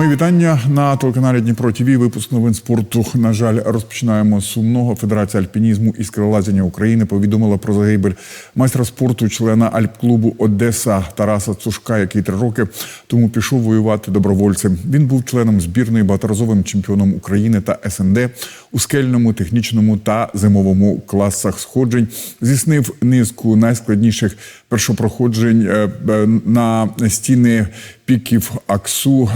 Мої вітання на телеканалі Дніпро ТВ. Випуск новин спорту. На жаль, розпочинаємо сумного. Федерація альпінізму і скелелазіння України повідомила про загибель майстра спорту, члена альп-клубу Одеса Тараса Цушка, який три роки тому пішов воювати добровольцем. Він був членом збірної, багаторазовим чемпіоном України та СНД у скельному, технічному та зимовому класах сходжень. Здійснив низку найскладніших першопроходжень е, е, на стіни піків Аксу,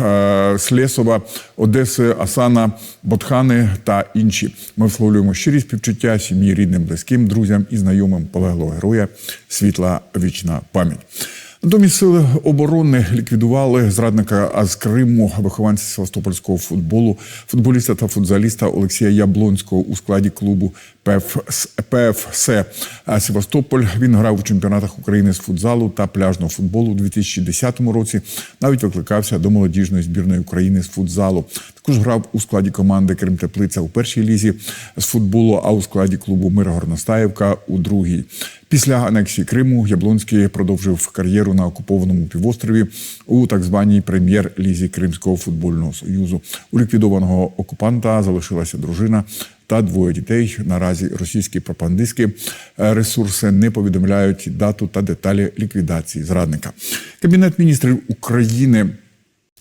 Слесова, Одеси, Асана, Ботхани та інші. Ми висловлюємо щирі співчуття сім'ї, рідним, близьким, друзям і знайомим полеглого героя. Світла вічна пам'ять. Натомість сили оборони ліквідували зрадника з Криму, вихованця Севастопольського футболу, футболіста та футзаліста Олексія Яблонського у складі клубу ПФС Севастополь. Він грав у чемпіонатах України з футзалу та пляжного футболу у 2010 році. Навіть викликався до молодіжної збірної України з футзалу. Також грав у складі команди Крим Теплиця у першій лізі з футболу, а у складі клубу Мира Горностаєвка у другій. Після анексії Криму Яблонський продовжив кар'єру на окупованому півострові у так званій прем'єр-лізі Кримського футбольного союзу. У ліквідованого окупанта залишилася дружина та двоє дітей. Наразі російські пропагандистські ресурси не повідомляють дату та деталі ліквідації зрадника. Кабінет міністрів України.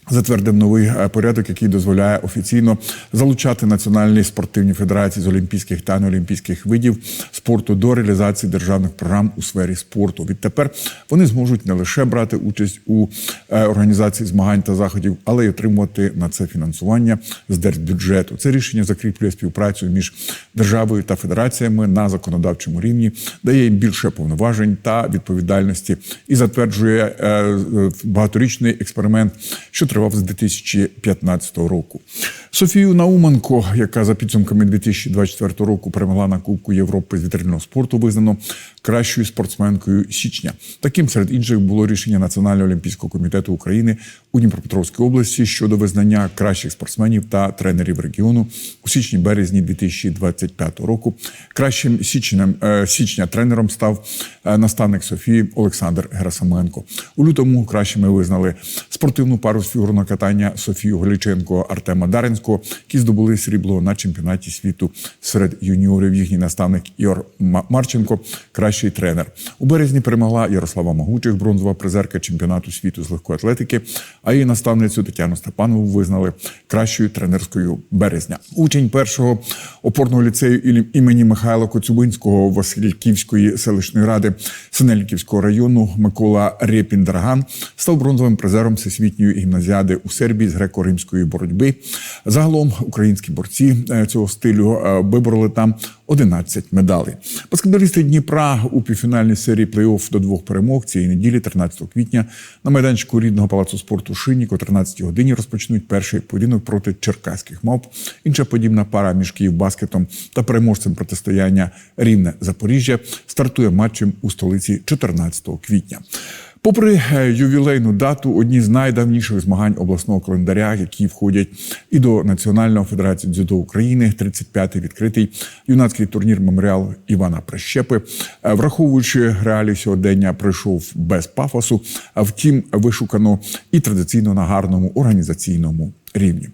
Затвердив новий е, порядок, який дозволяє офіційно залучати національні спортивні федерації з олімпійських та неолімпійських видів спорту до реалізації державних програм у сфері спорту. Відтепер вони зможуть не лише брати участь у е, організації змагань та заходів, але й отримувати на це фінансування з держбюджету. Це рішення закріплює співпрацю між державою та федераціями на законодавчому рівні, дає їм більше повноважень та відповідальності і затверджує е, багаторічний експеримент, що тривав з 2015 року. Софію Науменко, яка за підсумками 2024 року перемогла на Кубку Європи з вітрильного спорту, визнано кращою спортсменкою січня. Таким серед інших було рішення Національного олімпійського комітету України у Дніпропетровській області щодо визнання кращих спортсменів та тренерів регіону у січні-березні 2025 року. Кращим січнем е, січня тренером став е, наставник Софії Олександр Герасименко. У лютому кращими визнали спортивну пару з фігурного катання Софію Голіченко Артема Даринського, які здобули срібло на чемпіонаті світу серед юніорів. Їхній наставник Ігор Марченко кращий тренер. У березні перемогла Ярослава Могучих, бронзова призерка чемпіонату світу з легкої атлетики. А її наставницю Тетяну Степанову визнали кращою тренерською березня. Учень першого опорного ліцею імені Михайла Коцюбинського Васильківської селищної ради Синельниківського району Микола Рєпін-Драган став бронзовим призером всесвітньої гімназіади у Сербії з греко-римської боротьби. Загалом українські борці цього стилю вибороли там 11 медалей. Баскетболісти Дніпра у півфінальній серії плей-офф до двох перемог цієї неділі, 13 квітня, на майданчику рідного палацу спорту Шинік о 13 годині розпочнуть перший поєдинок проти черкаських мавп. Інша подібна пара між Київбаскетом та переможцем протистояння Рівне Запоріжжя стартує матчем у столиці 14 квітня. Попри ювілейну дату, одні з найдавніших змагань обласного календаря, які входять і до Національної федерації дзюдо України, 35-й відкритий юнацький турнір меморіал Івана Прищепи, враховуючи реалії сьогодення, пройшов без пафосу, а втім, вишукано і традиційно на гарному організаційному рівні.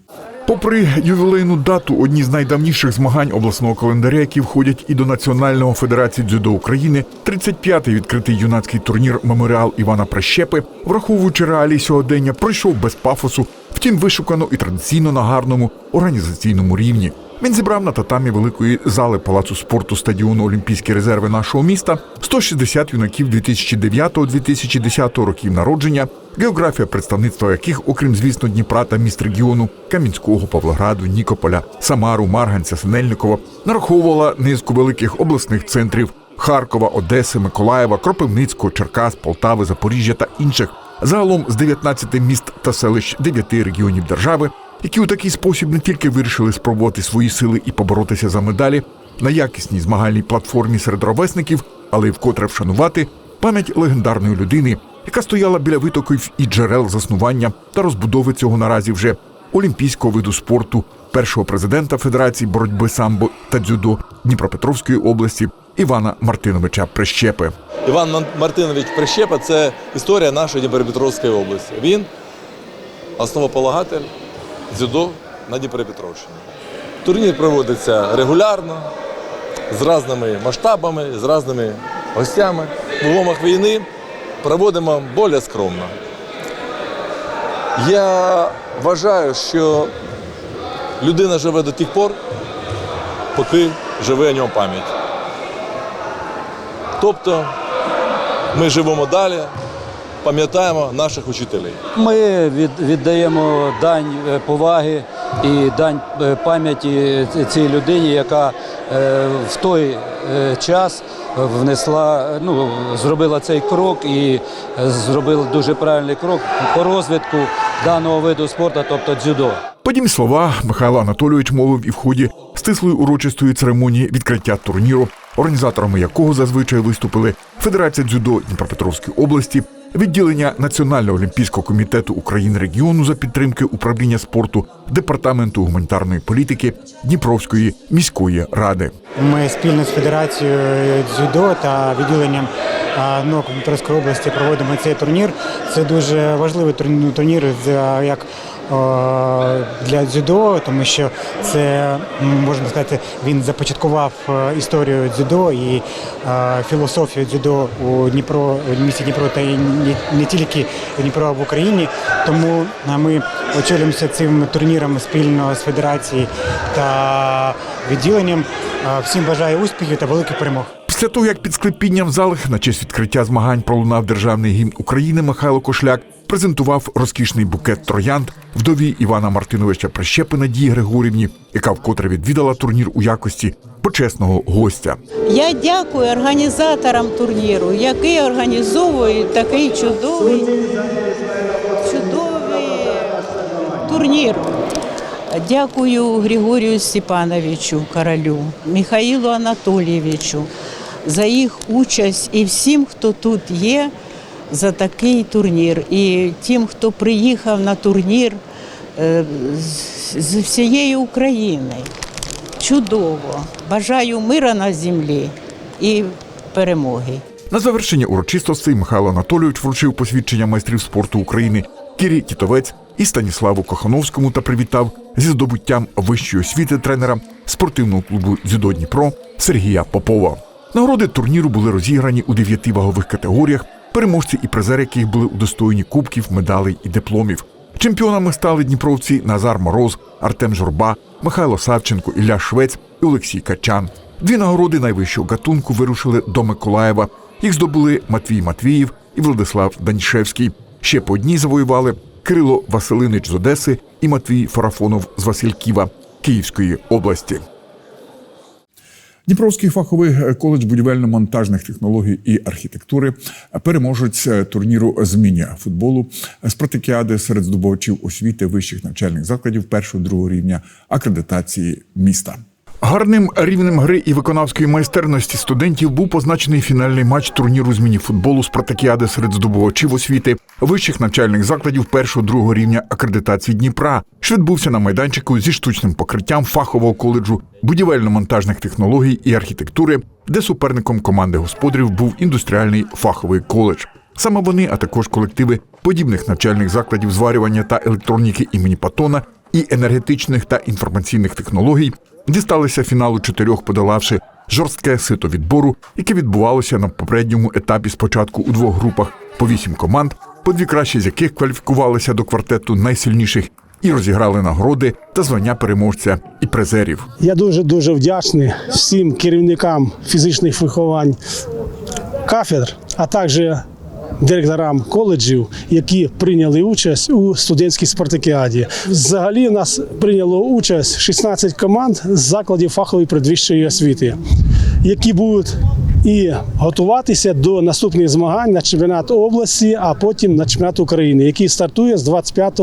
Попри ювілейну дату, одні з найдавніших змагань обласного календаря, які входять і до Національного федерації дзюдо України, 35-й відкритий юнацький турнір Меморіал Івана Прищепи, враховуючи реалії сьогодення, пройшов без пафосу, втім вишукано і традиційно на гарному організаційному рівні. Він зібрав на татамі великої зали палацу спорту стадіону Олімпійські резерви нашого міста 160 юнаків 2009-2010 років народження, географія представництва яких, окрім звісно, Дніпра та міст регіону Кам'янського, Павлограду, Нікополя, Самару, Марганця, Синельникова, нараховувала низку великих обласних центрів Харкова, Одеси, Миколаєва, Кропивницького, Черкас, Полтави, Запоріжжя та інших. Загалом з 19 міст та селищ 9 регіонів держави які у такий спосіб не тільки вирішили спробувати свої сили і поборотися за медалі на якісній змагальній платформі серед ровесників, але й вкотре вшанувати пам'ять легендарної людини, яка стояла біля витоків і джерел заснування та розбудови цього наразі вже олімпійського виду спорту, першого президента Федерації боротьби самбо та дзюдо Дніпропетровської області Івана Мартиновича Прищепи. Іван Мартинович Прищепа це історія нашої Дніпропетровської області. Він основополагатель дзюдо на Дніпропетровщині. Турнір проводиться регулярно, з різними масштабами, з різними гостями. В умовах війни проводимо більш скромно. Я вважаю, що людина живе до тих пор, поки живе о ньому пам'ять. Тобто ми живемо далі, пам'ятаємо наших учителів. Ми від, віддаємо дань е, поваги і дань е, пам'яті ці- цій людині, яка е, в той е, час внесла, ну, зробила цей крок і зробила дуже правильний крок по розвитку даного виду спорту, тобто дзюдо. Подібні слова Михайло Анатолійович мовив і в ході стислої урочистої церемонії відкриття турніру, організаторами якого зазвичай виступили Федерація дзюдо Дніпропетровської області, відділення Національного олімпійського комітету України регіону за підтримки управління спорту Департаменту гуманітарної політики Дніпровської міської ради. Ми спільно з Федерацією дзюдо та відділенням НОК Дніпровської області проводимо цей турнір. Це дуже важливий турн- турнір як для дзюдо, тому що це можна сказати, він започаткував е, історію дзюдо і е, філософію дзюдо у Дніпро у місті Дніпро та не, тільки Дніпро, в Україні. Тому ми очолюємося цим турніром спільно з федерацією та відділенням. Е, Всім бажаю успіхів та великих перемог. Після того, як під склепінням в залах на честь відкриття змагань пролунав державний гімн України, Михайло Кошляк презентував розкішний букет троянд вдові Івана Мартиновича Прищепи Надії Григорівні, яка вкотре відвідала турнір у якості почесного гостя. Я дякую організаторам турніру, які організовують такий чудовий, чудовий турнір. Дякую Григорію Степановичу Королю, Михаїлу Анатолійовичу за їх участь і всім, хто тут є, за такий турнір. І тим, хто приїхав на турнір е, з- всієї України. Чудово. Бажаю мира на землі і перемоги. На завершення урочистостей Михайло Анатолійович вручив посвідчення майстрів спорту України Кірі Тітовець і Станіславу Кохановському та привітав зі здобуттям вищої освіти тренера спортивного клубу «Дзюдо Дніпро Сергія Попова. Нагороди турніру були розіграні у дев'яти вагових категоріях, переможці і призери яких були удостоєні кубків, медалей і дипломів. Чемпіонами стали дніпровці Назар Мороз, Артем Журба, Михайло Савченко, Ілля Швець і Олексій Качан. Дві нагороди найвищого гатунку вирушили до Миколаєва. Їх здобули Матвій Матвіїв і Владислав Данішевський. Ще по одній завоювали Кирило Василинич з Одеси і Матвій Фарафонов з Васильківа Київської області. Дніпровський фаховий коледж будівельно-монтажних технологій і архітектури переможець турніру зміння футболу спартакіади серед здобувачів освіти вищих навчальних закладів першого другого рівня акредитації міста. Гарним рівнем гри і виконавської майстерності студентів був позначений фінальний матч турніру зміні футболу Спартакіади серед здобувачів освіти вищих навчальних закладів першого другого рівня акредитації Дніпра, що відбувся на майданчику зі штучним покриттям фахового коледжу будівельно-монтажних технологій і архітектури, де суперником команди господарів був індустріальний фаховий коледж. Саме вони, а також колективи подібних навчальних закладів зварювання та електроніки імені Патона і енергетичних та інформаційних технологій дісталися фіналу чотирьох, подолавши жорстке сито відбору, яке відбувалося на попередньому етапі спочатку у двох групах по вісім команд, по дві кращі з яких кваліфікувалися до квартету найсильніших і розіграли нагороди та звання переможця і призерів. Я дуже дуже вдячний всім керівникам фізичних виховань кафедр, а також директорам коледжів, які прийняли участь у студентській спартакіаді. Взагалі нас прийняло участь 16 команд з закладів фахової передвищої освіти, які будуть і готуватися до наступних змагань на чемпіонат області, а потім на чемпіонат України, який стартує з 25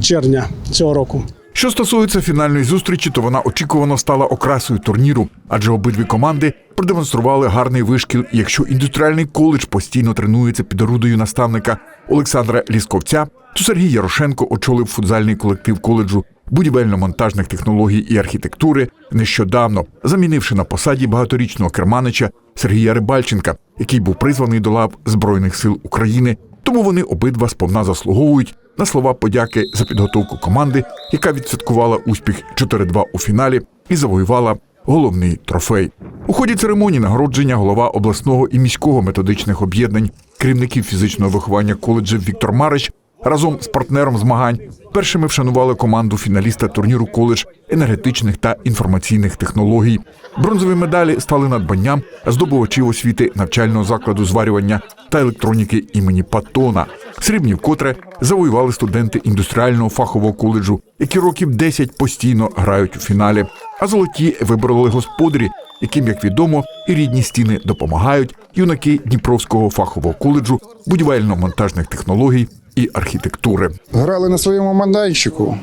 червня цього року. Що стосується фінальної зустрічі, то вона очікувано стала окрасою турніру, адже обидві команди продемонстрували гарний вишкіл. Якщо індустріальний коледж постійно тренується під орудою наставника Олександра Лісковця, то Сергій Ярошенко очолив футзальний колектив коледжу будівельно-монтажних технологій і архітектури нещодавно, замінивши на посаді багаторічного керманича Сергія Рибальченка, який був призваний до лав Збройних сил України. Тому вони обидва сповна заслуговують на слова подяки за підготовку команди, яка відсвяткувала успіх 4-2 у фіналі і завоювала головний трофей. У ході церемонії нагородження голова обласного і міського методичних об'єднань, керівників фізичного виховання коледжів Віктор Марич разом з партнером змагань першими вшанували команду фіналіста турніру коледж енергетичних та інформаційних технологій. Бронзові медалі стали надбанням здобувачів освіти навчального закладу зварювання та електроніки імені Паттона. Срібні вкотре завоювали студенти індустріального фахового коледжу, які років 10 постійно грають у фіналі. А золоті вибороли господарі, яким, як відомо, і рідні стіни допомагають юнаки Дніпровського фахового коледжу будівельно-монтажних технологій і архітектури. Грали на своєму майданчику.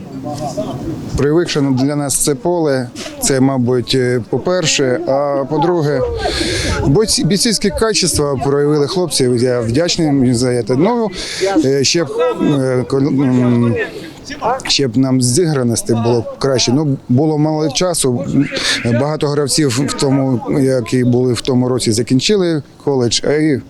Привикше для нас це поле. Це, мабуть, е, по-перше. А по-друге, бійцівські качества проявили хлопці. Я вдячний їм за це. Ну, е, ще б, е, ще б нам зіграності було б краще. Ну, було мало часу. Багато гравців в тому, які були в тому році, закінчили коледж, а і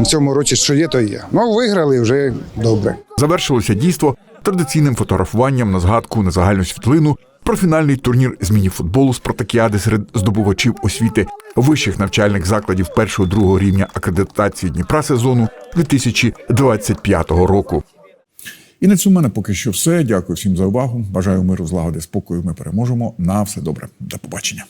в цьому році що є, то є. Ну, виграли вже добре. Завершилося дійство традиційним фотографуванням на згадку на загальну світлину про фінальний турнір з міні-футболу спартакіади серед здобувачів освіти вищих навчальних закладів першого другого рівня акредитації Дніпра сезону 2025 року. І на цьому мене поки що все. Дякую всім за увагу. Бажаю миру, злагоди, спокою. Ми переможемо. На все добре. До побачення.